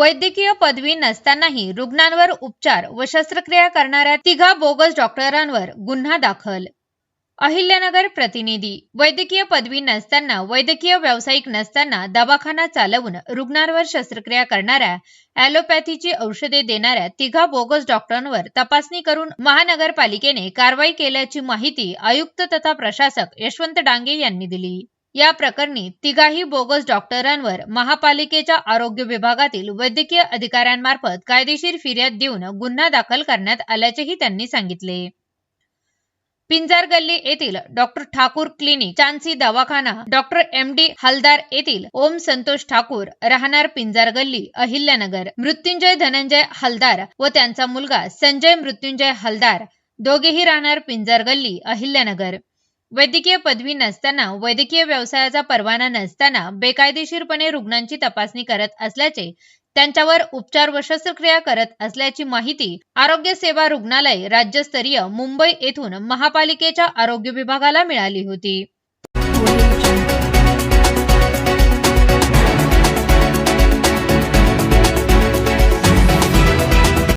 वैद्यकीय पदवी नसतानाही रुग्णांवर उपचार व शस्त्रक्रिया करणाऱ्या तिघा बोगस डॉक्टरांवर गुन्हा दाखल. अहिल्यानगर प्रतिनिधी वैद्यकीय पदवी नसताना वैद्यकीय व्यावसायिक नसताना दवाखाना चालवून रुग्णांवर शस्त्रक्रिया करणाऱ्या ॲलोपॅथीची औषधे देणाऱ्या तिघा बोगस डॉक्टरांवर तपासणी करून महानगरपालिकेने कारवाई केल्याची माहिती आयुक्त तथा प्रशासक यशवंत डांगे यांनी दिली. या प्रकरणी तिघाही बोगस डॉक्टरांवर महापालिकेच्या आरोग्य विभागातील वैद्यकीय अधिकाऱ्यांमार्फत कायदेशीर फिर्याद देऊन गुन्हा दाखल करण्यात आल्याचेही त्यांनी सांगितले. पिंजार गल्ली येथील डॉक्टर ठाकूर क्लिनिक चांसी दवाखाना डॉक्टर एम. डी. हलदार येथील ओम संतोष ठाकूर राहणार पिंजार गल्ली अहिल्यानगर. मृत्युंजय धनंजय हलदार व त्यांचा मुलगा संजय मृत्युंजय हलदार दोघेही राहणार पिंजार गल्ली अहिल्यानगर. वैद्यकीय पदवी नसताना वैद्यकीय व्यवसायाचा परवाना नसताना बेकायदेशीरपणे रुग्णांची तपासणी करत असल्याचे त्यांच्यावर उपचार व शस्त्रक्रिया करत असल्याची माहिती आरोग्य सेवा रुग्णालय राज्यस्तरीय मुंबई येथून महापालिकेच्या आरोग्य विभागाला मिळाली होती.